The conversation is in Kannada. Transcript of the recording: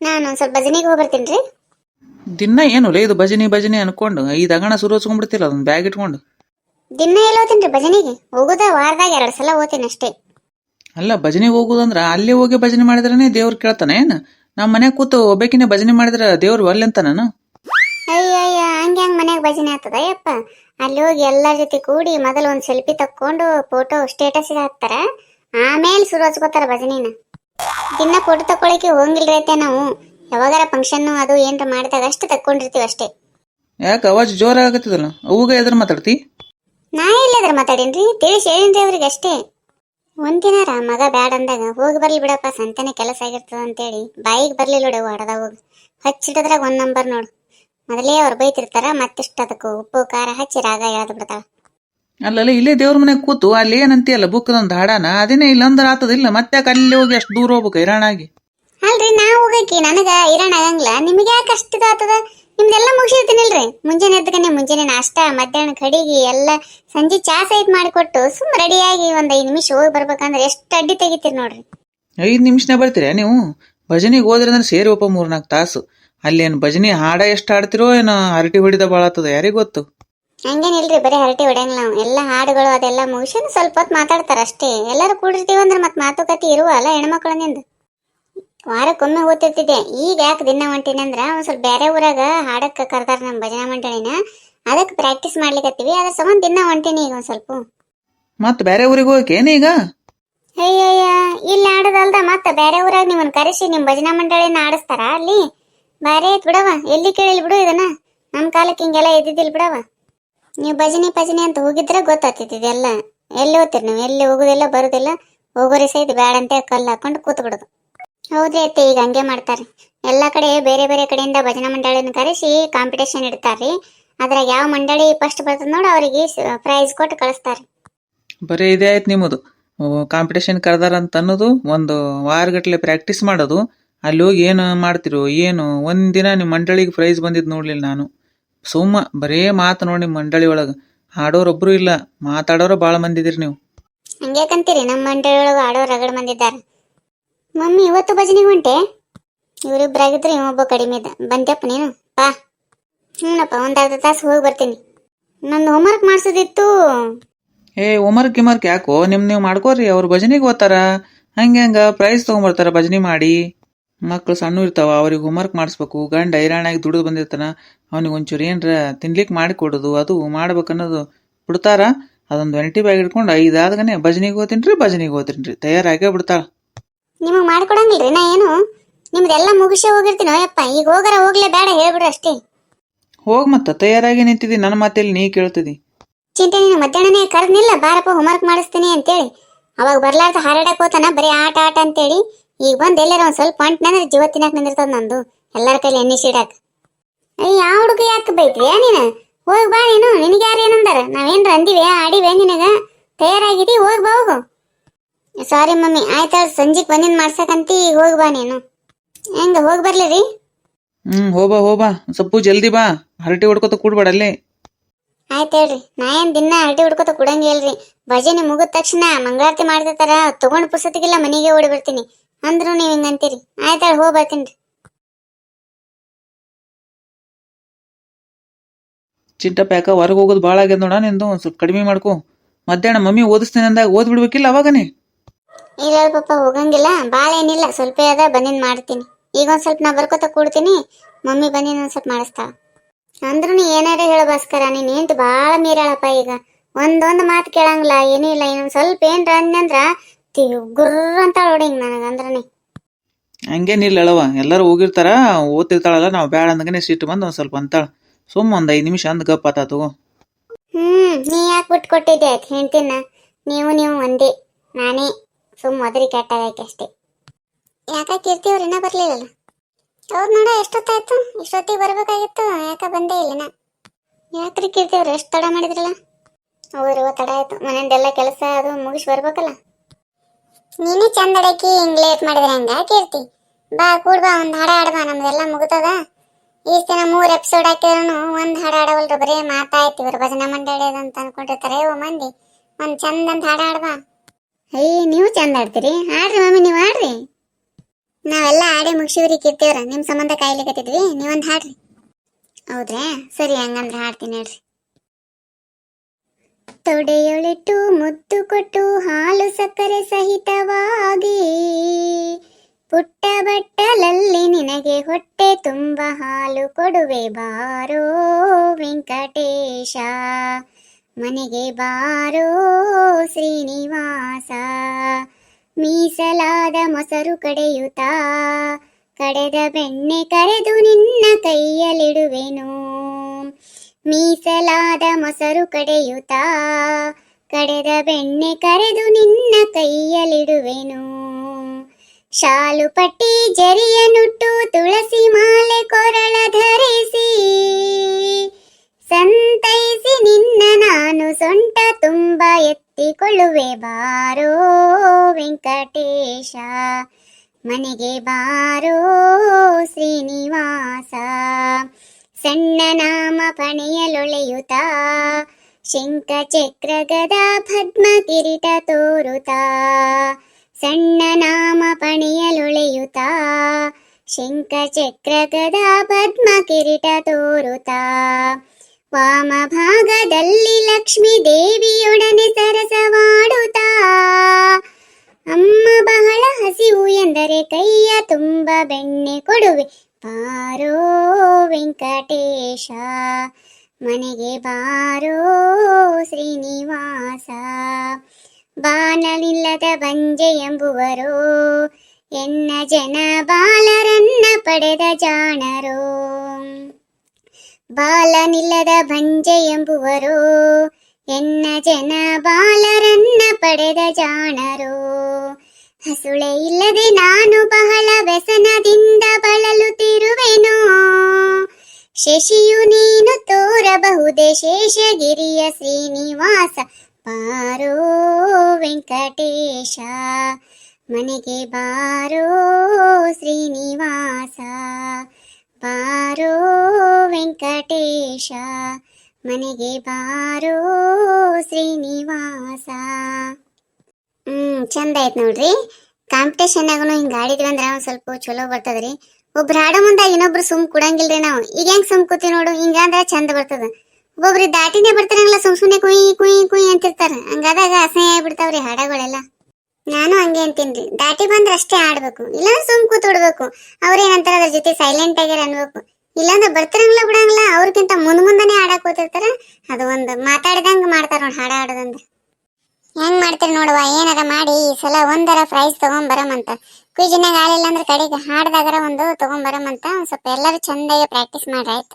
ನಾನು ಒಂದ್ ಸ್ವಲ್ಪ ಭಜನೆಗೆ ಹೋಗಿ ಬರ್ತೀನಿ ರೀ ದಿನ ಏನು ಲೇ ಇದು ಭಜನಿ ಭಜನೆ ಅನ್ಕೊಂಡು ಈ ಅಗಣ ಸುರು ಹಚ್ಕೊಂಡ್ಬಿಡ್ತಿಲ್ಲ ಅದನ್ನ ಬ್ಯಾಗ್ ಇಟ್ಕೊಂಡು. ದಿನ ಎಲ್ಲ ಹೋತೀನಿ ರೀ ಭಜನೆಗೆ? ಹೋಗೋದ ವಾರದಾಗ ಎರಡು ಸಲ ಹೋಗ್ತೀನಿ ಅಷ್ಟೇ. ಅಲ್ಲ ಭಜನೆಗೆ ಹೋಗೋದಂದ್ರ ಅಲ್ಲಿ ಹೋಗಿ ಭಜನೆ ಮಾಡಿದ್ರೇನೆ ದೇವ್ರು ಕೇಳ್ತಾನೆ ಏನು? ನಮ್ಮ ಮನ್ಯಾಗ ಕೂತು ಒಬ್ಬಾಕಿನೇ ಭಜನೆ ಮಾಡಿದ್ರೆ ದೇವ್ರು ಒಲ್ಲೆಂತ ನಾನು. ಅಯ್ಯ ಹಂಗ ಹಂಗೆ ಹಂಗೆ ಮನ್ಯಾಗ ಭಜನೆ ಆಗ್ತದ ಯಪ್ಪ ಅಲ್ಲಿ ಹೋಗಿ ಎಲ್ಲರ ಜೊತೆ ಕೂಡಿ ಮೊದಲು ಒಂದು ಸೆಲ್ಫಿ ತಕ್ಕೊಂಡು ಫೋಟೋ ಸ್ಟೇಟಸ್ ಹಾಕ್ತಾರ ಆಮೇಲೆ ಶುರು ಹಚ್ಕೋತಾರ ಭಜನಿನ. ದಿನ ಫೋಟೋ ತಕೊಳಕ್ಕೆ ಹೋಗಿಲ್ಲ ರೈತೆ ನಾವು. ಯಾವಾಗಾರ ಫಂಕ್ಷನ್ ಅದು ಏನ್ರ ಮಾಡಿದಾಗ ಅಷ್ಟು ತಕ್ಕೊಂಡಿರ್ತೀವಿ ಅಷ್ಟೇ. ಯಾಕೆ ಅವಾಜ್ ಜೋರ ಆಗತ್ತದಲ್ಲ ಅವಾಗ ಎದ್ರ ಮಾತಾಡ್ತಿ? ನಾ ಎಲ್ಲಾದ್ರ ಮಾತಾಡೇನ್ರಿ? ತಿಳಿಸಿ ಹೇಳಿನ್ರಿ ಅವ್ರಿಗೆ ಅಷ್ಟೇ. ಒಂದಿನಾರ ಮಗ ಬ್ಯಾಡ ಅಂದಾಗ ಹೋಗಿ ಬರ್ಲಿ ಬಿಡಪ್ಪ ಸಂತಾನೆ ಕೆಲಸ ಆಗಿರ್ತದ ಅಂತೇಳಿ. ಬಾಯಿಗೆ ಬರ್ಲಿ ನೋಡಿ ಹೊಡೆದ ಹೋಗಿ. ಹಚ್ಚಿಡದ್ರಾಗ ಒಂದ್ ನಂಬರ್ ನೋಡು. ಮೊದಲೇ ಅವ್ರು ಬೈತಿರ್ತಾರ ಮತ್ತಿಷ್ಟು ಅದಕ್ಕೂ ಉಪ್ಪು ಖಾರ ಹಚ್ಚಿ ರಾಗ ಎಳ್ದು ಬಿಡ್ತಾಳ. ಅಲ್ಲಲ್ಲ ಇಲ್ಲೇ ದೇವ್ರ ಮನೆ ಕೂತು ಅಲ್ಲಿ ಏನಂತೀಯಲ್ಲ ಬುಕ್ಕದೊಂದು ಹಾಡಾನ? ಅದೇನೇ ಇಲ್ಲ ಆತದ ಆತದಿಲ್ಲ ಮತ್ತೆ ಅಲ್ಲಿ ಹೋಗಿ ಅಷ್ಟು ದೂರ ಹೋಗ್ಬೇಕು ಹೈರಾಣಾಗಿ? ಅಲ್ರಿ ನಾ ಹೋಗಕ್ಕೆ ನನಗ ಇರಾಣ ಆಗಂಗಿಲ್ಲ. ನಿಮಗೆ ಯಾಕೆ ಅಷ್ಟು ಆತದ? ನಿಮ್ದೆಲ್ಲ ಮುಗಿಸಿರ್ತೀನಿಲ್ರಿ ಮುಂಜಾನೆ ಎದ್ದಕನೆ ಮುಂಜಾನೆ ನಾಷ್ಟ ಮಧ್ಯಾಹ್ನ ಕಡಿಗೆ ಎಲ್ಲ ಸಂಜೆ ಚಾ ಸಹಿತ ಮಾಡಿಕೊಟ್ಟು ಸುಮ್ ರೆಡಿಯಾಗಿ ಒಂದ್ ಐದು ನಿಮಿಷ ಹೋಗಿ ಬರ್ಬೇಕಂದ್ರೆ ಎಷ್ಟು ಅಡ್ಡಿ ತೆಗಿತೀರಿ ನೋಡ್ರಿ. ಐದು ನಿಮಿಷನೇ ಬರ್ತೀರಾ ನೀವು? ಭಜನೆಗೆ ಹೋದ್ರೆ ಅಂದ್ರೆ ಸೇರಿ ಒಪ್ಪ ಮೂರ್ನಾಲ್ಕು ತಾಸು. ಅಲ್ಲಿ ಏನು ಭಜನೆ ಹಾಡ ಎಷ್ಟು ಹಾಡ್ತಿರೋ ಏನೋ ಹರಟಿ ಹೊಡಿದ ಭಾಳ ಆತದ ಯಾರಿಗ್ ಗೊತ್ತು? ಹಂಗೇನಿಲ್ರಿ ಬರೀ ಹರಟಿ ಹೊಡೆಯಂಗಿಲ್ಲ ನಾವು ಎಲ್ಲ ಹಾಡುಗಳು ಅದೆಲ್ಲ ಮುಗಿಸ್ಕೊಂಡು ಸ್ವಲ್ಪ ಹೊತ್ತು ಮಾತಾಡ್ತಾರೆ ಅಷ್ಟೇ. ಎಲ್ಲರೂ ಕೂಡಿರ್ತೀವಿ ಅಂದ್ರೆ ಮತ್ತೆ ಮಾತುಕತೆ ಇರುವ ಅಲ್ಲ ಹೆಣ್ಮಕ್ಳನಿಂದ ವಾರಕ್ಕೊಮ್ಮೆ ಓದ್ತಿರ್ತಿದ್ದೆ. ಈಗ ಯಾಕೆ ದಿನ ಹೊಂಟೀನಿ ಅಂದ್ರೆ ಒಂದು ಸ್ವಲ್ಪ ಬೇರೆ ಊರಾಗ ಹಾಡಕ್ಕೆ ಕರ್ದಾರ ನಮ್ಮ ಭಜನಾ ಮಂಡಳಿನ. ಅದಕ್ಕೆ ಪ್ರಾಕ್ಟೀಸ್ ಮಾಡ್ಲಿಕತ್ತೀವಿ. ಅದ್ರ ಸಂಬಂಧ ದಿನ ಹೊಂಟೀನಿ ಈಗ ಒಂದ್ ಸ್ವಲ್ಪ. ಮತ್ತೆ ಬೇರೆ ಊರಿಗೆ ಹೋಗಕ್ಕೆ ಈಗ? ಅಯ್ಯಯ್ಯ ಇಲ್ಲಿ ಆಡೋದಲ್ದ ಮತ್ತೆ ಬೇರೆ ಊರಾಗ ನಿಮ್ಮನ್ನ ಕರೆಸಿ ನಿಮ್ಮ ಭಜನಾ ಮಂಡಳಿನ ಆಡಿಸ್ತಾರ ಅಲ್ಲಿ? ಬಾರಿ ಆಯ್ತು ಬಿಡವ ಎಲ್ಲಿ ಕೇಳಿಲ್ ಬಿಡು ಇದನ್ನ. ನಮ್ಮ ಕಾಲಕ್ಕೆ ಹಿಂಗೆಲ್ಲ ಇದ್ದಿದ್ದಿಲ್ಲ ಬಿಡವ ನೀವು ಭಜನೆ ಭಜನೆ ಅಂತ ಹೋಗಿದ್ರೆ ಗೊತ್ತಾಗ್ತಿತ್ತು ಇದೆಲ್ಲ. ಎಲ್ಲಿ ಹೋಗ್ತೀರಿ ನೀವು? ಎಲ್ಲಿ ಹೋಗೋದಿಲ್ಲ ಬರೋದಿಲ್ಲ? ಹೋಗೋರಿ ಸಹಿತ ಅಂತ ಕಲ್ಲು ಹಾಕೊಂಡು ಕೂತ್ಬಿಡೋದು. ಹೌದ್ರಿ ಅತ್ತೆ, ಈಗ ಹಂಗೆ ಮಾಡ್ತಾರೆ. ಎಲ್ಲ ಕಡೆ ಬೇರೆ ಬೇರೆ ಕಡೆಯಿಂದ ಭಜನಾ ಮಂಡಳಿನ ಕರೆಸಿ ಕಾಂಪಿಟೇಷನ್ ಇಡ್ತಾರ್ರಿ ಅದ್ರಾಗ ಯಾವ ಮಂಡಳಿ ಫಸ್ಟ್ ಬರ್ತದೆ ನೋಡಿ, ಅವರಿಗೆ ಪ್ರೈಸ್ ಕೊಟ್ಟು ಕಳಿಸ್ತಾರೆ. ಬರೀ ಇದೇ ಆಯ್ತು ನಿಮ್ಮದು. ಕಾಂಪಿಟೇಷನ್ ಕರೆದಾರ ಅಂತ ಅನ್ನೋದು ಒಂದು ವಾರಗಟ್ಲೆ ಪ್ರಾಕ್ಟೀಸ್ ಮಾಡೋದು. ಅಲ್ಲಿ ಹೋಗಿ ಏನು ಮಾಡ್ತಿರೋ, ಏನು, ಒಂದಿನ ನಿಮ್ಮ ಮಂಡಳಿಗೆ ಪ್ರೈಸ್ ಬಂದಿದ್ದು ನೋಡ್ಲಿಲ್ಲ ನಾನು. ಸುಮ್ಮ ಬರೇ ಮಾತು ನೋಡಿ ನಿಮ್ಮ ಮಂಡಳಿ ಒಳಗೆ. ಹಾಡೋರೊಬ್ರು ಇಲ್ಲ ಮಾತಾಡೋರು ಭಾಳ ಮಂದಿ ಇದೀರಿ ನೀವು. ಹಂಗ್ಯಾಕಂತೀರಿ ನಮ್ಮ ಮಂಡಳಿ ಒಳಗೆ ಆಡೋ ರಗಡ್ ಬಂದಿದ್ದಾರೆ ಮಮ್ಮಿ ಇವತ್ತು ಭಜನೆಗೆ ಹೊಂಟೆ? ಇವರಿಬ್ಬರಾಗಿದ್ರೆ ಇವೊಬ್ಬ ಕಡಿಮೆ ಇದ್ದ. ಬಂದ್ಯಪ್ಪ ನೀನು? ಪಾ ಹ್ಞೂನಪ್ಪ ಒಂದು ಅರ್ಧ ತಾಸು ಹೋಗಿ ಬರ್ತೀನಿ. ನಂದು ಹೋಮ್ವರ್ಕ್ ಮಾಡಿಸೋದಿತ್ತು. ಏ ಉಮರ್ಕ್ ಗಿಮರ್ಕ್ ಯಾಕೋ? ನಿಮ್ ನೀವು ಮಾಡ್ಕೋರಿ ಅವ್ರು ಭಜನೆಗೆ ಓದ್ತಾರ. ಹಂಗೆ ಹಂಗ ಪ್ರೈಸ್ ತೊಗೊಂಬರ್ತಾರ ಭಜನೆ ಮಾಡಿ. ಮಕ್ಳು ಸಣ್ಣ ಇರ್ತಾವ ಅವ್ರಿಗೆ ಹೋಮ್ವರ್ಕ್ ಮಾಡಿಸ್ಬೇಕು ಗಂಡ ಹೈರಾಣಾಗಿ ದುಡಿದು ಬಂದಿರ್ತಾನ ಅವ್ನಿಗೆ ಒಂಚೂರು ಏನರ ತಿನ್ಲಿಕ್ಕೆ ಮಾಡಿ ಕೊಡೋದು ಅದು ಮಾಡ್ಬೇಕನ್ನೋದು ಬಿಡ್ತಾರ ಅದೊಂದು ವೆನಿಟಿ ಬ್ಯಾಗ್ ಇಟ್ಕೊಂಡು ಐದಾದಗನೆ ಭಜನೆಗೆ ಹೋಗ್ತೀನಿ ಭಜನೆಗೆ ಹೋಗ್ತೀನಿ ರೀ ತಯಾರಾಗೇ ಬಿಡ್ತಾಳ. ನಿಮಗೆ ಮಾಡ್ಕೊಡಂಗಿಲ್ರಿ ನಾ ಏನು? ನಿಮ್ದೆಲ್ಲ ಮುಗಿಸಿ ಹೋಗಿರ್ತೀನೋ ಯಪ್ಪ ಈಗ ಹೋಗರ ಹೋಗ್ಲೇ ಬೇಡ ಹೇಳ್ಬಿಡ್ರಿ ಅಷ್ಟೇ. ಹೋಗ್ ಮತ್ತ ತಯಾರಾಗಿ ನಿಂತಿದ್ದಿ ನನ್ನ ಮಾತಲ್ಲಿ ನೀ ಕೇಳ್ತಿದಿ. ಚಿಂತೆ ನೀನು ಮಧ್ಯಾಹ್ನನೇ ಕರೆದ್ನಿಲ್ಲ ಬಾರಪ್ಪ ಹೋಮ್ವರ್ಕ್ ಮಾಡಿಸ್ತೀನಿ ಅಂತೇಳಿ. ಅವಾಗ ಬರ್ಲಾರ್ದ ಹಾರಾಡಕ್ಕೆ ಹೋತಾನ ಬರೀ ಆಟ ಆಟ ಅಂತೇಳಿ. ಈಗ ಬಂದು ಎಲ್ಲಾರ ಒಂದ್ ಸ್ವಲ್ಪ ಹೊಂಟ್ನಂದ್ರೆ ಜೀವ ತಿನ್ನಕ್ ನಿಂದಿರ್ತದ ನಂದು. ಎಲ್ಲರ ಕೈಲಿ ಎಣ್ಣೆ ಸಿಡಾಕ ಅಯ್ಯ ಯಾವ ಹುಡುಗ ಯಾಕೆ ಬೈತ್ರಿ? ನೀನು? ಹೋಗ್ ಬಾ ನೀನು. ನಿನಗೆ ಯಾರು ಏನಂದಾರ ನಾವೇನ್ರ ಅಂದಿವೆ ಆಡಿವೆ ನಿನಗ? ತಯಾರಾಗಿದಿ? ಹೋಗ್ ಬಾ ಹೋಗು. Sorry mummy. ಆಯ್ತು ಸಂಜೆಗ್ ಬಂದಿನ್ ಮಾಡ್ಸಕಂತಿ. ಈಗ ಹೋಗ್ ಬಾ ನೀನು. ಹೆಂಗ ಹೋಗ್ ಬರ್ಲಿ ರೀ. ಹ್ಮ್ ಹೋಬಾ ಹೋಬಾ ಸ್ವಲ್ಪ ಜಲ್ದಿ ಬಾ. ಹರಟಿ ಹೊಡ್ಕೊತ ಕೂಡ್ಬೇಡ ಅಲ್ಲೇ. ಆಯ್ತು ಹೇಳ್ರಿ. ನಾ ಏನ್ ದಿನ ಹರಟಿ ಹುಡ್ಕೋತ ಕೂಡಂಗಿಲ್ರಿ ಭಜನೆ ಮುಗಿದ ತಕ್ಷಣ ಮಂಗಳಾರತಿ ಮಾಡ್ತಿರ್ತಾರ. ತಗೊಂಡ್ ಪುಸ್ತಕಿಲ್ಲ ಮನೆಗೆ ಓಡಿ ಬರ್ತೀನಿ. ಅಂದ್ರು ನೀವ್ ಹಿಂಗಂತೀರಿ ಆಯ್ತಾಳ ಹೋಗ್ ಬರ್ತೀನಿ ಚಿಂಟಪ್ಪ ಯಾಕ ಹೊರಗೆ ಹೋಗೋದು ಭಾಳ ಆಗ್ಯದ ನೋಡ ನಿಂದು? ಒಂದ್ ಸ್ವಲ್ಪ ಕಡಿಮೆ ಮಾಡ್ಕೊ. ಮಧ್ಯಾಹ್ನ ಮಮ್ಮಿ ಓದಿಸ್ತೀನಿ ಅಂದಾಗ ಓದ್ಬಿಡ್ಬೇಕಿಲ್ಲ ಅವಾಗನೇ ಇಲ್ಲ ಪಾಪ ಹೋಗಂಗಿಲ್ಲ. ಬಾಳ ಏನಿಲ್ಲ ಸ್ವಲ್ಪ ಅದ ಬಂದಿನ ಮಾಡ್ತೀನಿ. ಈಗ ಒಂದ್ ಸ್ವಲ್ಪ ನಾ ಬರ್ಕೋತ ಕೂಡ್ತೀನಿ ಮಮ್ಮಿ ಬಂದಿನ ಒಂದ್ ಸ್ವಲ್ಪ ಮಾಡಿಸ್ತಾಳ. ಅಂದ್ರು ನೀ ಏನಾರ ಹೇಳ ಭಾಸ್ಕರ ನೀನ್ ಏಂಟ್ ಬಾಳ ಮೀರಾಳಪ್ಪ ಈಗ. ಒಂದೊಂದ್ ಮಾತು ಕೇಳಂಗಿಲ್ಲ ಏನೂ ಇಲ್ಲ ಇನ್ನೊಂದ್ ಸ್ವಲ್ಪ ಏನ್ರ ಅಂದ್ನಂದ್ರ ತಿ- ಗುರ್ರ ಅಂತ ಹೊಡಿಂಗ್ ನನಗ ಅಂದ್ರನೇ. ಹಂಗೇನಿಲ್ಲ ಅಳವ ಎಲ್ಲರೂ ಹೋಗಿರ್ತಾರ ಓದ್ತಿರ್ತಾಳಲ್ಲ ನಾವು ಬೇಡ ಅಂದಂಗೆ ಸಿಟ್ಟು ಬಂದು ಒಂದ್ ಸ್ವಲ್ಪ ಅಂತಾಳ. ಸುಮ್ಮ ಒಂದ್ ಐದು ನಿಮಿಷ ಅಂದ್ ಗಪ್ ಆತಾತು ಹ್ಮ್ ನೀ ಯಾಕೆ ಬಿಟ್ಟು ಕೊಟ್ಟಿದ್ದೆ? ಆಯ್ತು ಹೆಂಡ್ತಿನ ನೀವು ನೀವು ಒಂದೇ. ನಾನೇ ಸುಮ್ಮ ಮೊದರಿ ಕೆಟ್ಟಾಗಕ್ಕೆ ಅಷ್ಟೇ. ಯಾಕ ಕೀರ್ತಿ ಅವ್ರು ಇನ್ನೂ ಬರ್ಲಿಲ್ಲಲ್ಲ? ಅವ್ರು ನೋಡ ಎಷ್ಟೊತ್ತಾಯ್ತು? ಇಷ್ಟೊತ್ತಿಗೆ ಬರಬೇಕಾಗಿತ್ತು ಯಾಕ ಬಂದೇ ಇಲ್ಲನ? ಯಾಕ್ರಿ ಕೀರ್ತಿ ಅವ್ರು ಎಷ್ಟು ತಡ ಮಾಡಿದ್ರಲ್ಲ? ಹೌದ್ರಿ ತಡ ಆಯ್ತು. ಮನೆಯಿಂದೆಲ್ಲ ಕೆಲಸ ಅದು ಮುಗಿಸಿ ಬರ್ಬೇಕಲ್ಲ? ನೀನೇ ಚಂದ ಅಡಕಿ ಹಿಂಗ್ ಲೇಟ್ ಮಾಡಿದ್ರೆ ಹಂಗ? ಕೀರ್ತಿ. ಬಾ, ಕೂಡ್ ಬಾ, ಒಂದ್ ಹಾಡ ಹಾಡ್ ಬಾ, ನಮ್ದೆಲ್ಲ ಮುಗಿತದ? ಈ ದಿನ ಮೂರ್ ಎಪಿಸೋಡ್ ಹಾಕಿದ್ರು ಒಂದ್ ಹಾಡ ಹಾಡವಲ್ರು ಬರೀ ಮಾತಾಯ್ತು. ಇವ್ರ ಭಜನಾ ಮಂಡಳಿ ಅಂತ ಅನ್ಕೊಂಡಿರ್ತಾರೆ. ಓ, ಮಂದಿ, ಒಂದ್ ಚಂದ ಅಂತ ಹಾಡ ಹಾಡ್ಬಾ ಅಯ್ಯ ನೀವು ಚಂದ ಆಡ್ತೀರಿ? ಹಾಡ್ರಿ ಮಮ್ಮಿ ನೀವು ಹಾಡ್ರಿ. ನಾವೆಲ್ಲ ಆಡಿ ಮುಗಿಸಿವ್ರಿ ಕಿರ್ತೀವ್ರ ನಿಮ್ಮ ಸಂಬಂಧ ಕಾಯ್ಲಿಕತ್ತಿದ್ವಿ. ನೀವೊಂದ್ ಹಾಡ್ರಿ. ಹೌದ್ರಾ? ಸರಿ, ಹಂಗಂದ್ರೆ ಹಾಡ್ತೀನಿ ಹೇಳ್ರಿ. ತೊಡೆಯೊಳಿಟ್ಟು ಮುತ್ತು ಕೊಟ್ಟು ಹಾಲು ಸಕ್ಕರೆ ಸಹಿತವಾಗಿ. ಪುಟ್ಟ ಬಟ್ಟಲಲ್ಲಿ ನಿನಗೆ ಹೊಟ್ಟೆ ತುಂಬ ಹಾಲು ಕೊಡುವೆ ಬಾರೋ ವೆಂಕಟೇಶ. ಮನೆಗೆ ಬಾರೋ ಶ್ರೀನಿವಾಸ. ಮೀಸಲಾದ ಮೊಸರು ಕಡೆಯುತ್ತಾ. ಕಡೆದ ಬೆಣ್ಣೆ ಕರೆದು ನಿನ್ನ ಕೈಯಲ್ಲಿಡುವೆನು. ಮೀಸಲಾದ ಮೊಸರು ಕಡೆಯುತ್ತಾ, ಕಡೆದ ಬೆಣ್ಣೆ ಕರೆದು ನಿನ್ನ ಕೈಯಲ್ಲಿಡುವೆನು. ಶಾಲು ಪಟ್ಟಿ ಜರಿಯ ನುಟ್ಟು ತುಳಸಿ ಮಾಲೆ ಕೊರಳ ಧರಿಸಿ, ಸಂತೈಸಿ ನಿನ್ನ ನಾನು ಸೊಂಟ ತುಂಬ ಎತ್ತಿಕೊಳ್ಳುವೆ ಬಾರೋ ವೆಂಕಟೇಶ. ಮನೆಗೆ ಬಾರೋ ಶ್ರೀನಿವಾಸ. ಸಣ್ಣ ನಾಮ ಪಣೆಯಲೊಳೆಯುತ್ತಾ. ಶಂಖ ಚಕ್ರ ಗದಾ ಪದ್ಮ ಕಿರೀಟ ತೋರುತ್ತಾ. ಸಣ್ಣ ನಾಮ ಪಣೆಯಲೊಳೆಯುತ್ತಾ. ಶಂಖ ಚಕ್ರ ಗದಾ ಪದ್ಮ ಕಿರೀಟ ತೋರುತ್ತಾ. ವಾಮ ಭಾಗದಲ್ಲಿ ಲಕ್ಷ್ಮೀ ದೇವಿಯೊಡನೆ ಸರಸವಾಡುತ್ತಾ. ಅಮ್ಮ ಬಹಳ ಹಸಿವು ಎಂದರೆ ಕೈಯ ತುಂಬ ಬೆಣ್ಣೆ ಕೊಡುವೆ. ಬಾರೋ ವೆಂಕಟೇಶ, ಮನೆಗೆ ಬಾರೋ ಶ್ರೀನಿವಾಸ. ಬಾನಲಿಲ್ಲದ ಬಂಜೆ ಎಂಬುವರು, ಎನ್ನ ಜನ ಬಾಲರನ್ನ ಪಡೆದ ಜಾಣರು. ಬಾಲನಿಲ್ಲದ ಬಂಜೆ ಎಂಬುವರು, ಎನ್ನ ಜನ ಬಾಲರನ್ನ ಪಡೆದ ಜಾಣರು. ಹಸುಳೆ ಇಲ್ಲದೆ ನಾನು ಬಹಳ ವ್ಯಸನದಿಂದ ಬಳಲುತ್ತಿರುವೆನೋ ಶಶಿಯು ನೀನು ತೋರಬಹುದೇ ಶೇಷಗಿರಿಯ ಶ್ರೀನಿವಾಸ. ಬಾರೋ ವೆಂಕಟೇಶ, ಮನೆಗೆ ಬಾರೋ ಶ್ರೀನಿವಾಸ. ಬಾರೋ ವೆಂಕಟೇಶ, ಮನೆಗೆ ಬಾರೋ ಶ್ರೀನಿವಾಸ. ಚಂದ ಆಯ್ತು ನೋಡ್ರಿ. ಕಾಂಪಿಟೇಷನ್ನಾಗೂ ಹಿಂಗೆ ಆಡಿದ್ವಿ ಅಂದ್ರೆ ಒಂದ್ ಸ್ವಲ್ಪ ಚಲೋ ಬರ್ತದ್ರಿ. ಒಬ್ರು ಹಾಡೋ ಮುಂದ ಇನ್ನೊಬ್ರು ಸುಮ್ ಕುಡಂಗಿಲ್ರಿ ನಾವು. ಈಗ ಹೆಂಗ್ ಸುಮ್ ಕೂತಿ ನೋಡು ಹಿಂಗಂದ್ರೆ ಚಂದ ಬರ್ತದ. ಒಬ್ಬೊಬ್ರು ದಾಟಿನೇ ಬರ್ತಾರಂಗಿಲ್ಲ ಸುಮ್ ಸುಮ್ನೆ ಕುಯಿ ಕುಯಿ ಕುಯಿ ಅಂತಿರ್ತಾರ. ಹಂಗಾದಾಗ ಅಸಹ್ಯ ಆಗ್ಬಿಡ್ತಾವ್ರಿ ಹಾಡಗಳೆಲ್ಲ. ನಾನು ಹಂಗೆ ಅಂತೀನ್ರಿ. ದಾಟಿ ಬಂದ್ರೆ ಅಷ್ಟೇ ಆಡ್ಬೇಕು. ಇಲ್ಲಾಂದ್ರೆ ಸುಮ್ ಕೂತ್ ಬಿಡ್ಬೇಕು ಅವ್ರೇನಂತಾರ ಅದ್ರ ಜೊತೆ ಸೈಲೆಂಟ್ ಆಗ್ಯಾರ ಅನ್ಬೇಕು ಇಲ್ಲಾಂದ್ರೆ ಬರ್ತಾರಂಗಿಲ್ಲ ಬಿಡಂಗಿಲ್ಲ ಅವ್ರಿಗಿಂತ ಮುಂದ್ ಮುಂದಾನೆ ಆಡಕ್ ಕೂತಿರ್ತಾರ ಅದು ಒಂದು ಮಾತಾಡ್ದಂಗ ಮಾಡ್ತಾರ ನೋಡಿ ಹಾಡ ಆಡೋದಂದ್ರೆ ಹೆಂಗ್ ಮಾಡ್ತೀರಿ ನೋಡುವ, ಏನಾರ ಮಾಡಿ ಈ ಸಲ ಒಂದರ ಪ್ರೈಸ್ ತಗೊಂಬರಮಂತ ಕ್ವಿಜಿನಾಗ ಆಲಿಲ್ಲ ಅಂದ್ರೆ ಕಡೆಗೆ ಹಾಡ್ದಾಗರ ಒಂದು ತಗೊಂಬರಮಂತ ಒಂದ್ ಸ್ವಲ್ಪ ಎಲ್ಲರೂ ಚಂದಾಗಿ ಪ್ರಾಕ್ಟೀಸ್ ಮಾಡ್ರಿ, ಆಯ್ತು?